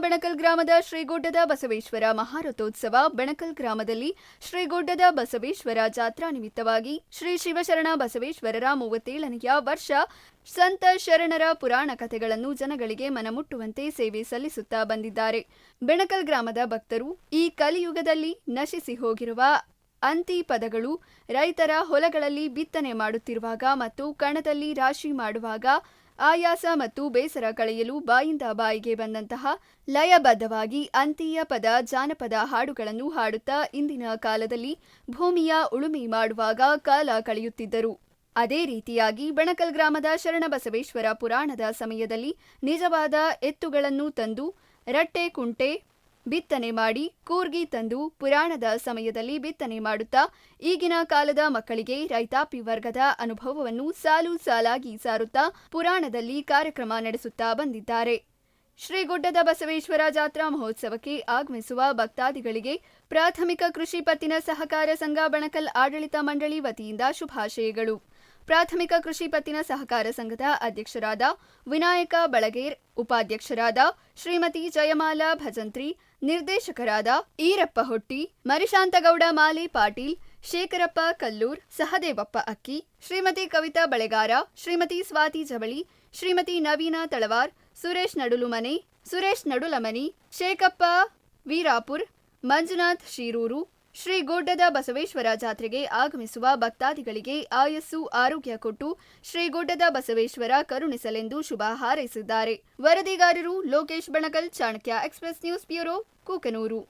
ಗ್ರಾಮದ ಶ್ರೀಗುಡ್ಡದ ಬಸವೇಶ್ವರ ಮಹಾರಥೋತ್ಸವ ಬೆಣಕಲ್ ಗ್ರಾಮದಲ್ಲಿ ಶ್ರೀಗುಡ್ಡದ ಬಸವೇಶ್ವರ ಜಾತ್ರಾ ನಿಮಿತ್ತವಾಗಿ ಶ್ರೀ ಶಿವಶರಣ ಬಸವೇಶ್ವರರ ಮೂವತ್ತೇಳನೆಯ ವರ್ಷ ಸಂತ ಶರಣರ ಪುರಾಣ ಕಥೆಗಳನ್ನು ಜನಗಳಿಗೆ ಮನಮುಟ್ಟುವಂತೆ ಸೇವೆ ಸಲ್ಲಿಸುತ್ತಾ ಬಂದಿದ್ದಾರೆ. ಬೆಣಕಲ್ ಗ್ರಾಮದ ಭಕ್ತರು ಈ ಕಲಿಯುಗದಲ್ಲಿ ನಶಿಸಿ ಹೋಗಿರುವ ಅಂತಿ ಪದಗಳು ರೈತರ ಹೊಲಗಳಲ್ಲಿ ಬಿತ್ತನೆ ಮಾಡುತ್ತಿರುವಾಗ ಮತ್ತು ಕಣದಲ್ಲಿ ರಾಶಿ ಮಾಡುವಾಗ ಆಯಾಸ ಮತ್ತು ಬೇಸರ ಕಳೆಯಲು ಬಾಯಿಂದ ಬಾಯಿಗೆ ಬಂದಂತಹ ಲಯಬದ್ಧವಾಗಿ ಅಂತೀಯ ಪದ, ಜಾನಪದ ಹಾಡುಗಳನ್ನು ಹಾಡುತ್ತಾ ಇಂದಿನ ಕಾಲದಲ್ಲಿ ಭೂಮಿಯ ಉಳುಮೆ ಮಾಡುವಾಗ ಕಾಲ ಕಳೆಯುತ್ತಿದ್ದರು. ಅದೇ ರೀತಿಯಾಗಿ ಬಣಕಲ್ ಗ್ರಾಮದ ಶರಣಬಸವೇಶ್ವರ ಪುರಾಣದ ಸಮಯದಲ್ಲಿ ನಿಜವಾದ ಎತ್ತುಗಳನ್ನು ತಂದು, ರಟ್ಟೆ ಕುಂಟೆ ಬಿತ್ತನೆ ಮಾಡಿ ಕೂರ್ಗಿ ತಂದು ಪುರಾಣದ ಸಮಯದಲ್ಲಿ ಬಿತ್ತನೆ ಮಾಡುತ್ತಾ, ಈಗಿನ ಕಾಲದ ಮಕ್ಕಳಿಗೆ ರೈತಾಪಿ ವರ್ಗದ ಅನುಭವವನ್ನು ಸಾಲು ಸಾಲಾಗಿ ಸಾರುತ್ತಾ ಪುರಾಣದಲ್ಲಿ ಕಾರ್ಯಕ್ರಮ ನಡೆಸುತ್ತಾ ಬಂದಿದ್ದಾರೆ. ಶ್ರೀಗುಡ್ಡದ ಬಸವೇಶ್ವರ ಜಾತ್ರಾ ಮಹೋತ್ಸವಕ್ಕೆ ಆಗಮಿಸುವ ಭಕ್ತಾದಿಗಳಿಗೆ ಪ್ರಾಥಮಿಕ ಕೃಷಿ ಪತ್ತಿನ ಸಹಕಾರ ಸಂಘ, ಬಣಕಲ್ ಆಡಳಿತ ಮಂಡಳಿ ವತಿಯಿಂದ ಶುಭಾಶಯಗಳು. ಪ್ರಾಥಮಿಕ ಕೃಷಿ ಪತ್ತಿನ ಸಹಕಾರ ಸಂಘದ ಅಧ್ಯಕ್ಷರಾದ ವಿನಾಯಕ ಬಳಗೇರ್, ಉಪಾಧ್ಯಕ್ಷರಾದ ಶ್ರೀಮತಿ ಜಯಮಾಲಾ ಭಜಂತ್ರಿ, ನಿರ್ದೇಶಕರಾದ ಈರಪ್ಪ ಹೊಟ್ಟಿ, ಮರಿಶಾಂತಗೌಡ ಮಾಲೆ ಪಾಟೀಲ್, ಶೇಖರಪ್ಪ ಕಲ್ಲೂರ್, ಸಹದೇವಪ್ಪ ಅಕ್ಕಿ, ಶ್ರೀಮತಿ ಕವಿತಾ ಬಳೆಗಾರ, ಶ್ರೀಮತಿ ಸ್ವಾತಿ ಜವಳಿ, ಶ್ರೀಮತಿ ನವೀನ ತಳವಾರ್, ಸುರೇಶ್ ನಡುಲುಮನೆ, ಸುರೇಶ್ ನಡುಲಮನಿ, ಶೇಖಪ್ಪ ವೀರಾಪುರ್, ಮಂಜುನಾಥ್ ಶೀರೂರು ಶ್ರೀ ಗುಡ್ಡದ ಬಸವೇಶ್ವರ ಜಾತ್ರೆಗೆ ಆಗಮಿಸುವ ಭಕ್ತಾದಿಗಳಿಗೆ ಆಯಸ್ಸು ಆರೋಗ್ಯ ಕೊಟ್ಟು ಶ್ರೀ ಗುಡ್ಡದ ಬಸವೇಶ್ವರ ಕರುಣಿಸಲೆಂದು ಶುಭ ಹಾರೈಸಿದ್ದಾರೆ. ವರದಿಗಾರರು Lokesh Banakal Chanakya express news bureau, Kukanur.